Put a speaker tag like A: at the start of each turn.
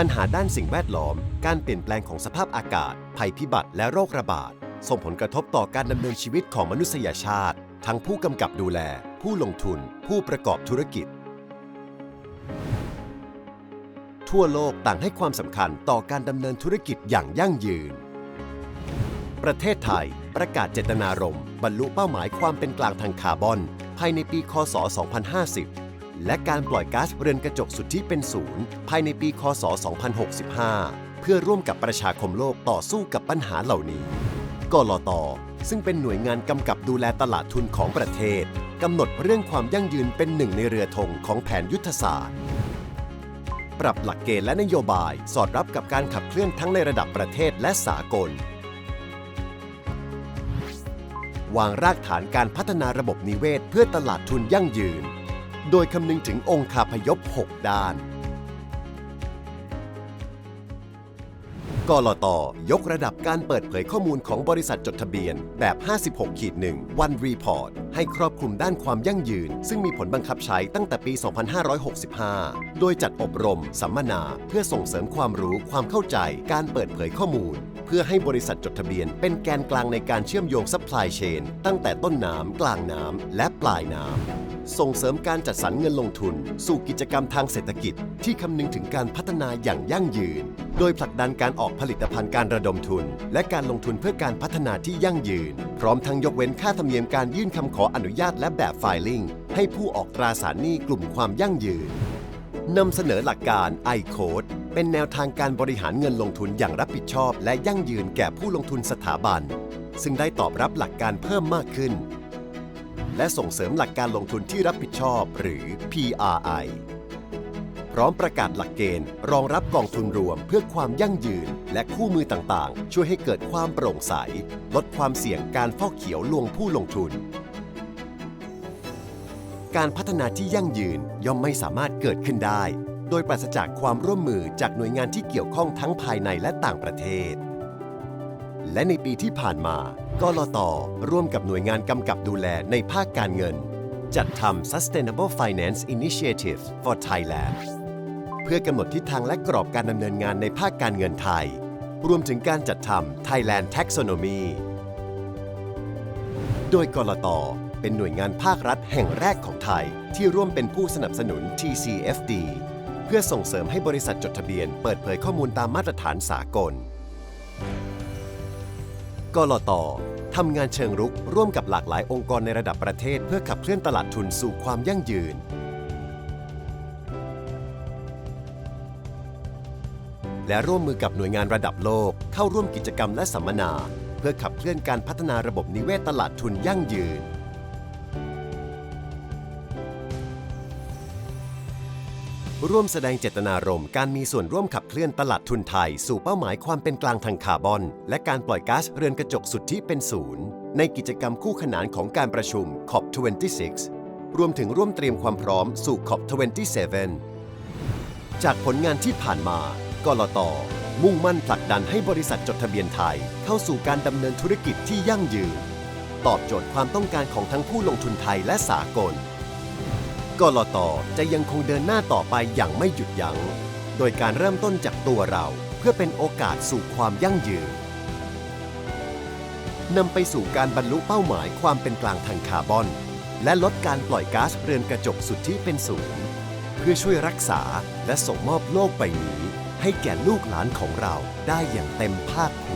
A: ปัญหาด้านสิ่งแวดล้อม การเปลี่ยนแปลงของสภาพอากาศ ภัยพิบัติและโรคระบาด ส่งผลกระทบต่อการดำเนินชีวิตของมนุษยชาติ ทั้งผู้กำกับดูแล ผู้ลงทุน ผู้ประกอบธุรกิจ ทั่วโลกต่างให้ความสำคัญต่อการดำเนินธุรกิจอย่างยั่งยืน ประเทศไทย ประกาศเจตนารมณ์บรรลุเป้าหมายความเป็นกลางทางคาร์บอน ภายในปี คศ2050 และการปล่อยก๊าซเรือนกระจกสุทธิเป็นศูนย์ภายในปี คศ 2065 เพื่อร่วมกับประชาคมโลกต่อสู้กับปัญหาเหล่านี้ กลต ซึ่งเป็นหน่วยงานกำกับดูแลตลาดทุนของประเทศกำหนดเรื่องความยั่งยืนเป็นหนึ่งในเรือธงของแผนยุทธศาสตร์ ปรับหลักเกณฑ์และนโยบายสอดรับกับการขับเคลื่อนทั้งในระดับประเทศและสากล วางรากฐานการพัฒนาระบบนิเวศเพื่อตลาดทุนยั่งยืน โดยคำนึงถึงองค์คาพยพ 6 ด้าน กลตยกระดับการเปิดเผยข้อมูลของบริษัทจดทะเบียนแบบ 56ขีด1 One Report ให้ครอบคลุมด้านความยั่งยืน ซึ่งมีผลบังคับใช้ตั้งแต่ปี 2565 โดยจัดอบรม สัมมนา เพื่อส่งเสริมความรู้ความเข้าใจการเปิดเผยข้อมูลเพื่อให้บริษัทจดทะเบียนเป็นแกนกลางในการเชื่อมโยงซัพพลายเชนตั้งแต่ต้นน้ำกลางน้ำและปลายน้ำ ส่งเสริมการจัดสรรเงินลงทุน สู่กิจกรรมทางเศรษฐกิจ ที่คำนึงถึงการพัฒนาอย่างยั่งยืน โดยผลักดันการออกผลิตภัณฑ์การระดมทุน และการลงทุนเพื่อการพัฒนาที่ยั่งยืน พร้อมทั้งยกเว้นค่าธรรมเนียมการยื่นคำขออนุญาตและแบบไฟลิ่งให้ผู้ออกตราสารหนี้กลุ่มความยั่งยืนนำเสนอหลักการ i-Code เป็นแนวทางการบริหารเงินลงทุนอย่างรับผิดชอบ และยั่งยืนแก่ผู้ลงทุนสถาบัน ซึ่งได้ตอบรับหลักการเพิ่มมากขึ้น และส่งเสริมหลักการลงทุนที่รับผิดชอบหรือ PRI พร้อมประกาศหลักเกณฑ์ รองรับกองทุนรวมเพื่อความยั่งยืน และคู่มือต่างๆ ช่วยให้เกิดความโปร่งใส ลดความเสี่ยงการฟอกเขียวลวงผู้ลงทุน การพัฒนาที่ยั่งยืนย่อมไม่สามารถเกิดขึ้นได้ โดยปราศจากความร่วมมือจากหน่วยงานที่เกี่ยวข้องทั้งภายในและต่างประเทศ และในปีที่ผ่านมา กลตร่วมกับหน่วยงานกำกับดูแลในภาคการเงิน จัดทำ Sustainable Finance Initiative for Thailand เพื่อกำหนดทิศทางและกรอบการดำเนินงานในภาคการเงินไทย รวมถึงการจัดทำ Thailand Taxonomy โดยกลตเป็นหน่วยงานภาครัฐแห่งแรกของไทย ที่ร่วมเป็นผู้สนับสนุน TCFD เพื่อส่งเสริมให้บริษัทจดทะเบียน เปิดเผยข้อมูลตามมาตรฐานสากล กลตทำงานเชิงรุกร่วมกับหลากหลายองค์กรในระดับประเทศ เพื่อขับเคลื่อนตลาดทุนสู่ความยั่งยืน และร่วมมือกับหน่วยงานระดับโลก เข้าร่วมกิจกรรมและสัมมนา เพื่อขับเคลื่อนการพัฒนาระบบนิเวศตลาดทุนยั่งยืน ร่วมแสดงเจตนารมณ์การมีส่วนร่วมขับเคลื่อนตลาดทุนไทย สู่เป้าหมายความเป็นกลางทางคาร์บอน และการปล่อยก๊าซเรือนกระจกสุดทธิเป็นศูนย์ ในกิจกรรมคู่ขนานของการประชุม COP26 รวมถึงร่วมเตรียมความพร้อมสู่ COP27 จากผลงานที่ผ่านมากลตมุ่งมั่นผลักดันให้บริษัทจดทะเบียนไทย เข้าสู่การดำเนินธุรกิจที่ยั่งยืน ตอบโจทย์ความต้องการของทั้งผู้ลงทุนไทยและสากล กลตจะยังคงเดินหน้าต่อไปอย่างไม่หยุดยัง้ง โดยการเริ่มต้นจากตัวเราเพื่อเป็นโอกาสสู่ความยั่งยืนนำไปสู่การบรรลุเป้าหมายความเป็นกลางทางคาร์บอน และลดการปล่อยก๊าซเรือนกระจกสุทธิเป็นศูนย์เพื่อช่วยรักษาและส่งมอบโลกใบนี้ ให้แก่ลูกหลานของเราได้อย่างเต็มภาคภูมิ